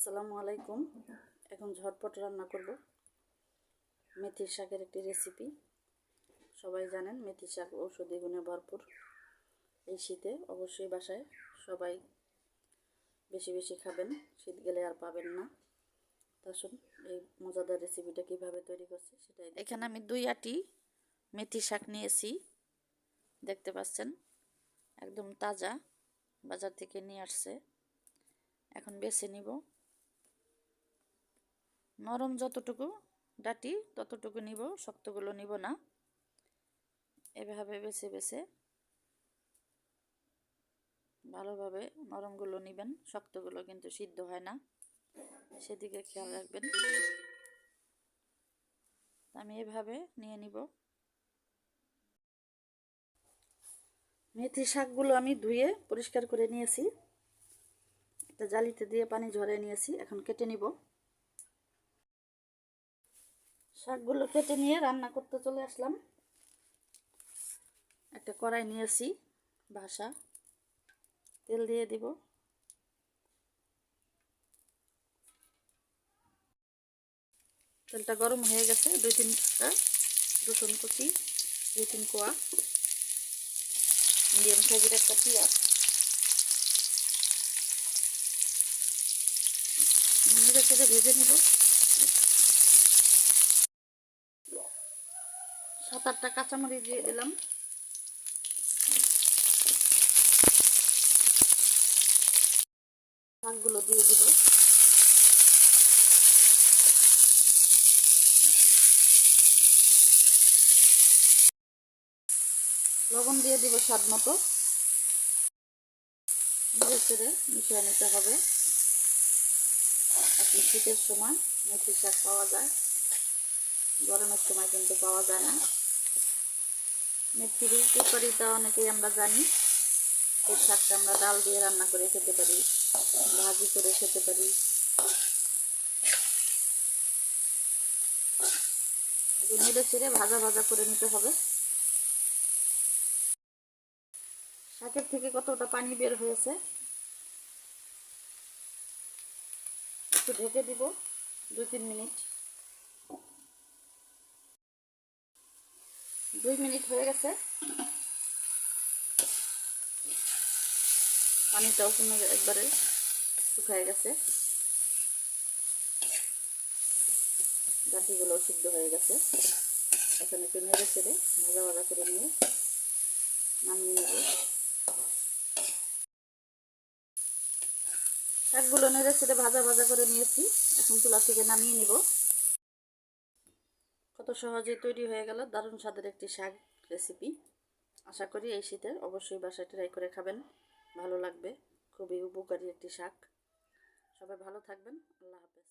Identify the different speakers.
Speaker 1: আসসালামু আলাইকুম। এখন ঝটপট রান্না করব। মেথির শাকের একটি রেসিপি সবাই জানেন মেথি শাক ঔষধি গুণে ভরপুর। এই শীতে অবশ্যই বাসায় সবাই বেশি বেশি খাবেন। শীত গেলে আর পাবেন না। শুন এই মজাদার রেসিপিটা কীভাবে তৈরি করছি সেটাই এখানে আমি দুই আটি মেথি শাক নিয়েছি। দেখতে পাচ্ছেন, একদম তাজা বাজার থেকে নিয়ে আসছে। এখন বেছে নিব। নরম যতটুকু ডাটি ততটুকু নিব, শক্তগুলো নিব না। এভাবে বেছে বেছে ভালোভাবে নরমগুলো নেবেন, শক্তগুলো কিন্তু সিদ্ধ হয় না। সেদিকে খেয়াল রাখবেন। আমি এভাবে নিয়ে নিব। মেথি শাকগুলো আমি ধুয়ে পরিষ্কার করে নিয়েছি। একটা জালিতে দিয়ে পানি ঝরে নিয়েছি, এখন কেটে নিব। শাকগুলো কেটে নিয়ে রান্না করতে চলে আসলাম। একটা কড়াই নিয়েছি ভাসা তেল দিয়ে দিব। তেলটা গরম হয়ে গেছে, দুই তিনটা রসুন কুচি, দুই তিন কোয়া, মিডিয়াম সাইজের একটা পেঁয়াজ। ভেজে নিব। সাত আটটা কাঁচামরিচ দিয়ে দিলাম। শাকগুলো দিয়ে দিব। লবণ দিয়ে দিব স্বাদ মতো। ধীরে ধীরে মিশিয়ে নিতে হবে। এখন শীতের সময় মেথি শাক পাওয়া যায়। গরমের সময় কিন্তু পাওয়া যায় না। মেথির উপকারিতা অনেকেই আমরা জানি। এই শাকটা আমরা ডাল দিয়ে রান্না করে খেতে পারি, ভাজি করে খেতে পারি। নেড়ে চেড়ে ভাজা ভাজা করে নিতে হবে। শাকের থেকে কতটা পানি বের হয়েছে, একটু ঢেকে দিব দু তিন মিনিট। দুই মিনিট হয়ে গেছে। পানিটাও কোনো একবারে শুকায় গেছে। গাটিগুলো সিদ্ধ হয়ে গেছে। এখন একটু নেড়ে চেড়ে ভাজা ভাজা করে নিয়ে নামিয়ে নেব। শাকগুলো নেড়ে চেড়ে ভাজা ভাজা করে নিয়েছি। এখন চুলা থেকে নামিয়ে নিব। কত সহজে তৈরি হয়ে গেল, দারুণ স্বাদের একটি শাক রেসিপি আশা করি এই শীতে অবশ্যই বাসায় ট্রাই করে খাবেন, ভালো লাগবে, খুবই উপকারী একটি শাক। সবাই ভালো থাকবেন, আল্লাহ হাফেজ।